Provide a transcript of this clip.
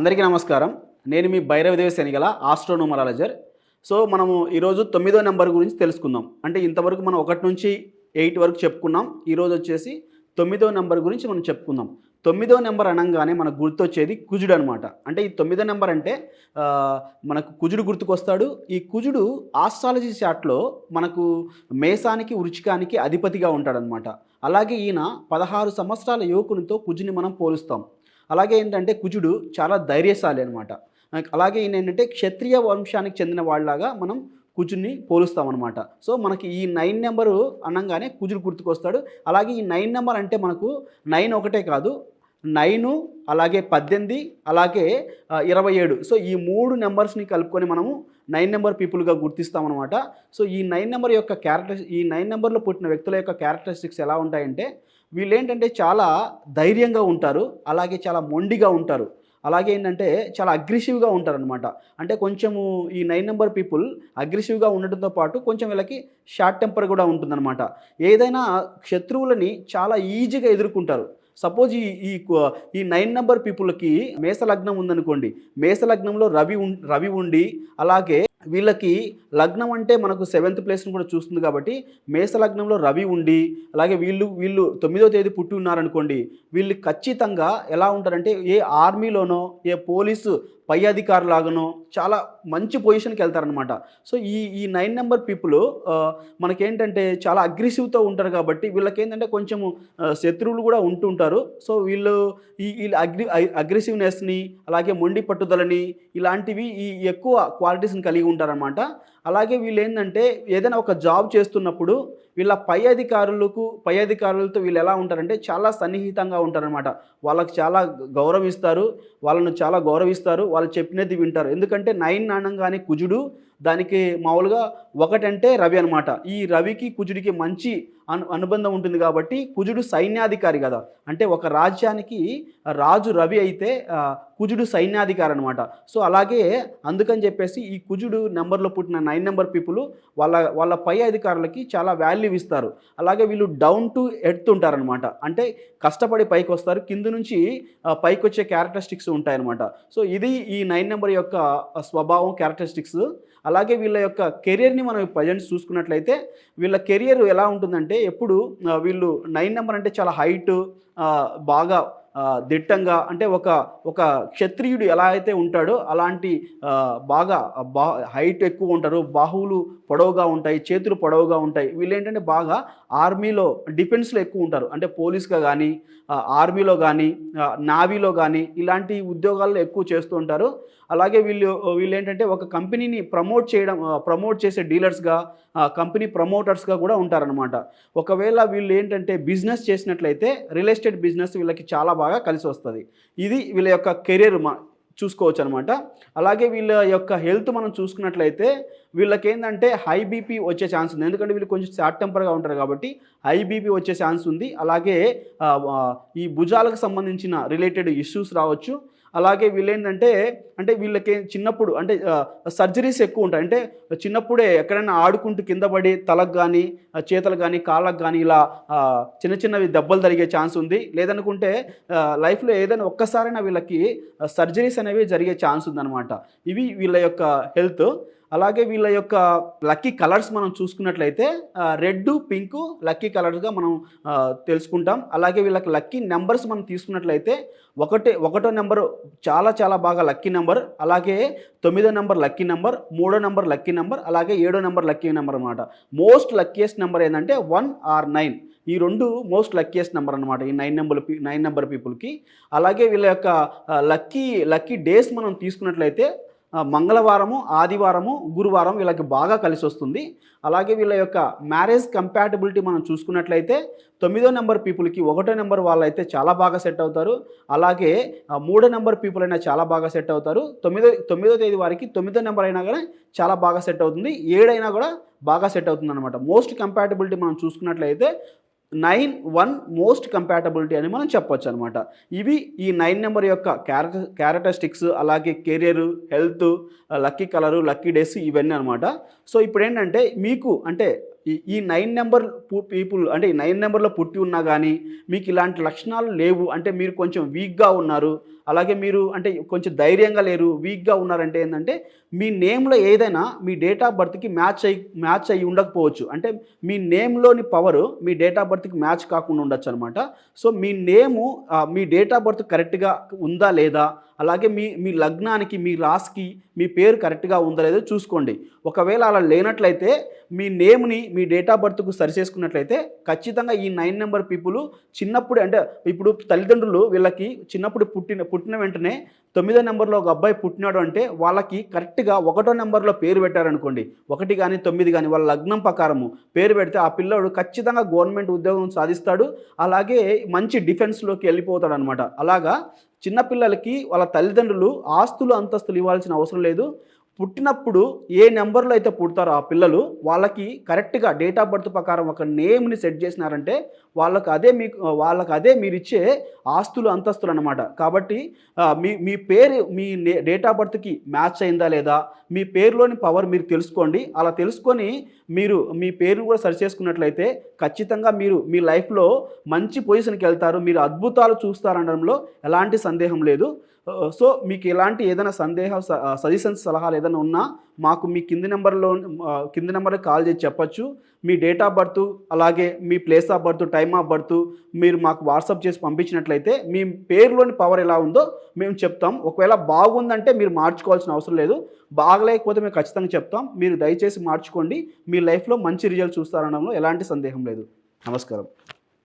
అందరికీ నమస్కారం. నేను మీ భైరవదేవి శనిగల ఆస్ట్రోనోమరాలజర్ సో మనము ఈరోజు తొమ్మిదో నెంబర్ గురించి తెలుసుకుందాం. అంటే ఇంతవరకు మనం ఒకటి నుంచి ఎయిట్ వరకు చెప్పుకున్నాం. ఈరోజు వచ్చేసి తొమ్మిదో నెంబర్ గురించి మనం చెప్పుకుందాం. తొమ్మిదో నెంబర్ అనగానే మనకు గుర్తొచ్చేది కుజుడు అనమాట అంటే ఈ తొమ్మిదో నెంబర్ అంటే మనకు కుజుడు గుర్తుకొస్తాడు. ఈ కుజుడు ఆస్ట్రాలజీ చాట్లో మనకు మేషానికి వృచికానికి అధిపతిగా ఉంటాడనమాట అలాగే ఈయన పదహారు సంవత్సరాల యువకునితో కుజుని మనం పోలుస్తాం. అలాగే ఏంటంటే కుజుడు చాలా ధైర్యశాలి అనమాట అలాగే ఈయన ఏంటంటే క్షత్రియ వంశానికి చెందిన వాళ్ళలాగా మనం కుజుడిని పోలుస్తామన్నమాట. సో మనకి ఈ నైన్ నెంబరు అనగానే కుజుడు గుర్తుకొస్తాడు. అలాగే ఈ నైన్ నెంబర్ అంటే మనకు నైన్ ఒకటే కాదు నైను అలాగే పద్దెనిమిది అలాగే ఇరవై ఏడు. సో ఈ మూడు నెంబర్స్ని కలుపుకొని మనము నైన్ నెంబర్ పీపుల్గా గుర్తిస్తామన్నమాట. సో ఈ నైన్ నెంబర్ యొక్క క్యారెక్టర్ ఈ నైన్ నెంబర్లో పుట్టిన వ్యక్తుల యొక్క క్యారెక్టరిస్టిక్స్ ఎలా ఉంటాయంటే వీళ్ళు ఏంటంటే చాలా ధైర్యంగా ఉంటారు అలాగే చాలా మొండిగా ఉంటారు. అలాగే ఏంటంటే చాలా అగ్రెసివ్గా ఉంటారనమాట అంటే కొంచెము ఈ నైన్ నెంబర్ పీపుల్ అగ్రెసివ్గా ఉండటంతో పాటు కొంచెం వీళ్ళకి షార్ట్ టెంపర్ కూడా ఉంటుందన్నమాట. ఏదైనా శత్రువులని చాలా ఈజీగా ఎదుర్కొంటారు. సపోజ్ ఈ ఈ ఈ నైన్ నెంబర్ పీపుల్కి మేష లగ్నం ఉందనుకోండి మేష లగ్నంలో రవి ఉం రవి ఉండి అలాగే వీళ్ళకి లగ్నం అంటే మనకు సెవెంత్ ప్లేస్ని కూడా చూస్తుంది కాబట్టి మేష లగ్నంలో రవి ఉండి అలాగే వీళ్ళు వీళ్ళు తొమ్మిదో తేదీ పుట్టి ఉన్నారనుకోండి వీళ్ళు ఖచ్చితంగా ఎలా ఉంటారంటే ఏ ఆర్మీలోనో ఏ పోలీసు పై అధికారులాగానో చాలా మంచి పొజిషన్కి వెళ్తారనమాట సో ఈ ఈ నైన్ నెంబర్ పీపుల్ మనకేంటంటే చాలా అగ్రెసివ్తో ఉంటారు కాబట్టి వీళ్ళకి ఏంటంటే కొంచెము శత్రువులు కూడా ఉంటుంటారు. సో వీళ్ళు ఈ వీళ్ళ అగ్రి అగ్రెసివ్నెస్ని అలాగే మొండి పట్టుదలని ఇలాంటివి ఈ ఎక్కువ క్వాలిటీస్ని కలిగి ఉంటారనమాట అలాగే వీళ్ళు ఏంటంటే ఏదైనా ఒక జాబ్ చేస్తున్నప్పుడు వీళ్ళ పై అధికారులకు పై అధికారులతో వీళ్ళు ఎలా ఉంటారంటే చాలా సన్నిహితంగా ఉంటారనమాట వాళ్ళకి చాలా గౌరవిస్తారు వాళ్ళను చాలా గౌరవిస్తారు వాళ్ళు చెప్పినది వింటారు. ఎందుకంటే నైన్ అనగానే కుజుడు దానికి మామూలుగా ఒకటంటే రవి అనమాట ఈ రవికి కుజుడికి మంచి అను అనుబంధం ఉంటుంది కాబట్టి కుజుడు సైన్యాధికారి కదా. అంటే ఒక రాజ్యానికి రాజు రవి అయితే కుజుడు సైన్యాధికారి అనమాట సో అలాగే అందుకని చెప్పేసి ఈ కుజుడు నెంబర్లో పుట్టిన నైన్ నెంబర్ పీపుల్ వాళ్ళ వాళ్ళ పై అధికారులకి చాలా వాల్యూ ఇస్తారు. అలాగే వీళ్ళు డౌన్ టు ఎర్త్ ఉంటారనమాట అంటే కష్టపడి పైకి వస్తారు కింద నుంచి పైకి వచ్చే క్యారెక్టరిస్టిక్స్ ఉంటాయన్నమాట. సో ఇది ఈ నైన్ నెంబర్ యొక్క స్వభావం క్యారెక్టరిస్టిక్స్ అలాగే వీళ్ళ యొక్క కెరియర్ని మనం ప్రజెంట్ చూసుకున్నట్లయితే వీళ్ళ కెరియర్ ఎలా ఉంటుందంటే ఎప్పుడు వీళ్ళు నైన్ నెంబర్ అంటే చాలా హైట్ బాగా దిట్టంగా అంటే ఒక ఒక క్షత్రియుడు ఎలా అయితే ఉంటాడో అలాంటి బాగా బా హైట్ ఎక్కువ ఉంటారు బాహువులు పొడవుగా ఉంటాయి చేతులు పొడవుగా ఉంటాయి. వీళ్ళు ఏంటంటే బాగా ఆర్మీలో డిఫెన్స్లో ఎక్కువ ఉంటారు. అంటే పోలీస్గా కానీ ఆర్మీలో కానీ నావీలో కానీ ఇలాంటి ఉద్యోగాల్లో ఎక్కువ చేస్తూ ఉంటారు. అలాగే వీళ్ళు వీళ్ళు ఏంటంటే ఒక కంపెనీని ప్రమోట్ చేయడం ప్రమోట్ చేసే డీలర్స్గా కంపెనీ ప్రమోటర్స్గా కూడా ఉంటారనమాట ఒకవేళ వీళ్ళు ఏంటంటే బిజినెస్ చేసినట్లయితే రియల్ ఎస్టేట్ బిజినెస్ వీళ్ళకి చాలా బాగా కలిసి వస్తుంది. ఇది వీళ్ళ యొక్క కెరీర్ మా చూసుకోవచ్చు అనమాట అలాగే వీళ్ళ యొక్క హెల్త్ మనం చూసుకున్నట్లయితే వీళ్ళకి ఏంటంటే హై బీపీ వచ్చే ఛాన్స్ ఉంది. ఎందుకంటే వీళ్ళు కొంచెం షార్ట్ టెంపర్గా ఉంటారు కాబట్టి హై బీపీ వచ్చే ఛాన్స్ ఉంది. అలాగే ఈ భుజాలకు సంబంధించిన రిలేటెడ్ ఇష్యూస్ రావచ్చు. అలాగే వీళ్ళేంటంటే అంటే వీళ్ళకి చిన్నప్పుడు అంటే సర్జరీస్ ఎక్కువ ఉంటాయి. అంటే చిన్నప్పుడే ఎక్కడైనా ఆడుకుంటూ కింద పడి తలకు కానీ చేతులకు కానీ కాళ్ళకు కానీ ఇలా చిన్న చిన్నవి దెబ్బలు జరిగే ఛాన్స్ ఉంది. లేదనుకుంటే లైఫ్లో ఏదైనా ఒక్కసారైనా వీళ్ళకి సర్జరీస్ అనేవి జరిగే ఛాన్స్ ఉందన్నమాట. ఇవి వీళ్ళ యొక్క హెల్త్. అలాగే వీళ్ళ యొక్క లక్కీ కలర్స్ మనం చూసుకున్నట్లయితే రెడ్ పింక్ లక్కీ కలర్స్గా మనం తెలుసుకుంటాం. అలాగే వీళ్ళకి లక్కీ నెంబర్స్ మనం తీసుకున్నట్లయితే ఒకటే ఒకటో నెంబర్ చాలా చాలా బాగా లక్కీ నెంబర్. అలాగే తొమ్మిదో నెంబర్ లక్కీ నెంబర్ మూడో నెంబర్ లక్కీ నెంబర్ అలాగే ఏడో నెంబర్ లక్కీ నెంబర్ అనమాట మోస్ట్ లక్కీయెస్ట్ నెంబర్ ఏంటంటే వన్ ఆర్ నైన్. ఈ రెండు మోస్ట్ లక్కీయెస్ట్ నెంబర్ అనమాట ఈ నైన్ నెంబర్ నైన్ నెంబర్ పీపుల్కి. అలాగే వీళ్ళ యొక్క లక్కీ లక్కీ డేస్ మనం తీసుకున్నట్లయితే మంగళవారము ఆదివారము గురువారం వీళ్ళకి బాగా కలిసి వస్తుంది. అలాగే వీళ్ళ యొక్క మ్యారేజ్ కంపాటబిలిటీ మనం చూసుకున్నట్లయితే తొమ్మిదో నెంబర్ పీపుల్కి ఒకటో నెంబర్ వాళ్ళైతే చాలా బాగా సెట్ అవుతారు. అలాగే మూడో నెంబర్ పీపుల్ అయినా చాలా బాగా సెట్ అవుతారు. తొమ్మిదో తొమ్మిదో తేదీ వారికి తొమ్మిదో నెంబర్ అయినా కానీ చాలా బాగా సెట్ అవుతుంది. ఏడైనా కూడా బాగా సెట్ అవుతుంది అనమాట మోస్ట్ కంపాటబిలిటీ మనం చూసుకున్నట్లయితే నైన్ వన్ మోస్ట్ కంపాటబిలిటీ అని మనం చెప్పొచ్చు అనమాట ఇవి ఈ నైన్ నెంబర్ యొక్క క్యారెక్టర్ క్యారెక్టరిస్టిక్స్ అలాగే career health lucky colour lucky days ఇవన్నీ అనమాట సో ఇప్పుడు ఏంటంటే మీకు అంటే ఈ ఈ నైన్ నెంబర్ పీపుల్ అంటే ఈ నైన్ నెంబర్లో పుట్టి ఉన్నా కానీ మీకు ఇలాంటి లక్షణాలు లేవు. అంటే మీరు కొంచెం వీక్గా ఉన్నారు. అలాగే మీరు అంటే కొంచెం ధైర్యంగా లేరు వీక్గా ఉన్నారంటే ఏంటంటే మీ నేమ్లో ఏదైనా మీ డేట్ ఆఫ్ బర్త్కి మ్యాచ్ అయ్యి మ్యాచ్ అయ్యి ఉండకపోవచ్చు. అంటే మీ నేమ్లోని పవర్ మీ డేట్ ఆఫ్ బర్త్కి మ్యాచ్ కాకుండా ఉండొచ్చు అనమాట సో మీ నేము మీ డేట్ ఆఫ్ బర్త్ కరెక్ట్గా ఉందా లేదా? అలాగే మీ మీ లగ్నానికి మీ రాశికి మీ పేరు కరెక్ట్గా ఉందా లేదో చూసుకోండి. ఒకవేళ అలా లేనట్లయితే మీ నేమ్ని మీ డేట్ ఆఫ్ బర్త్కు సరి చేసుకున్నట్లయితే ఖచ్చితంగా ఈ నైన్ నెంబర్ పీపుల్ చిన్నప్పుడు అంటే ఇప్పుడు తల్లిదండ్రులు వీళ్ళకి చిన్నప్పుడు పుట్టిన పుట్టిన వెంటనే తొమ్మిదో నెంబర్లో ఒక అబ్బాయి పుట్టినాడు అంటే వాళ్ళకి కరెక్ట్గా ఒకటో నెంబర్లో పేరు పెట్టారనుకోండి. ఒకటి కానీ తొమ్మిది కానీ వాళ్ళ లగ్నం ప్రకారము పేరు పెడితే ఆ పిల్లోడు ఖచ్చితంగా గవర్నమెంట్ ఉద్యోగం సాధిస్తాడు. అలాగే మంచి డిఫెన్స్లోకి వెళ్ళిపోతాడు అనమాట అలాగా చిన్నపిల్లలకి వాళ్ళ తల్లిదండ్రులు ఆస్తులు అంతస్తులు ఇవ్వాల్సిన అవసరం లేదు. పుట్టినప్పుడు ఏ నెంబర్లో అయితే పుడతారో ఆ పిల్లలు వాళ్ళకి కరెక్ట్గా డేట్ ఆఫ్ బర్త్ ప్రకారం ఒక నేమ్ని సెట్ చేసినారంటే వాళ్ళకు అదే మీకు వాళ్ళకి అదే మీరు ఇచ్చే ఆస్తులు అంతస్తులు అనమాట కాబట్టి మీ మీ పేరు మీ డేట్ ఆఫ్ బర్త్కి మ్యాచ్ అయిందా లేదా మీ పేరులోని పవర్ మీరు తెలుసుకోండి. అలా తెలుసుకొని మీరు మీ పేరును కూడా సరి చేసుకున్నట్లయితే ఖచ్చితంగా మీరు మీ లైఫ్లో మంచి పొజిషన్కి వెళ్తారు. మీరు అద్భుతాలు చూస్తారనడంలో ఎలాంటి సందేహం లేదు. సో మీకు ఎలాంటి ఏదైనా సందేహం సజెషన్స్ సలహాలు ఏదైనా ఉన్నా మాకు మీ కింది నెంబర్లో కింది నెంబర్కి కాల్ చేసి చెప్పచ్చు. మీ డేట్ ఆఫ్ బర్త్ అలాగే మీ place of birth time of birth మీరు మాకు వాట్సాప్ చేసి పంపించినట్లయితే మీ పేరులోని పవర్ ఎలా ఉందో మేము చెప్తాం. ఒకవేళ బాగుందంటే మీరు మార్చుకోవాల్సిన అవసరం లేదు. బాగలేకపోతే మేము ఖచ్చితంగా చెప్తాం. మీరు దయచేసి మార్చుకోండి. మీ లైఫ్లో మంచి రిజల్ట్ చూస్తారనడంలో ఎలాంటి సందేహం లేదు. నమస్కారం.